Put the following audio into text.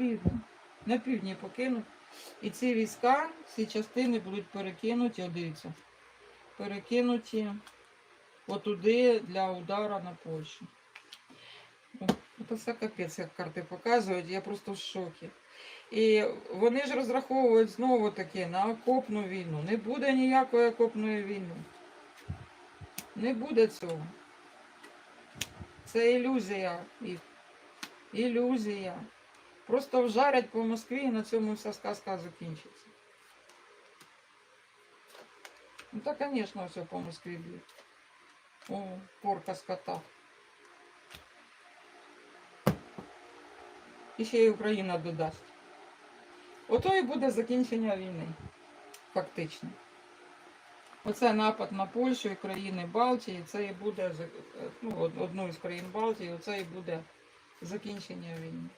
півдні. На півдні покинуть. І ці війська, ці частини будуть перекинуті, дивіться, перекинуті отуди для удара на Польщу. Це все капець, як карти показують, я просто в шокі. І вони ж розраховують знову таки на окопну війну. Не буде ніякої окопної війни. Не буде цього. Це ілюзія. І- Ілюзія. Просто вжарять по Москві і на цьому вся сказка закінчиться. Ну так, звісно, все по Москві б'ють. О, порка скота. І ще й Україна додасть. Ото і буде закінчення війни. Фактично. Оце напад на Польщу і країни Балтії, це і буде ну, одну із країн Балтії, оце і буде закінчення війни.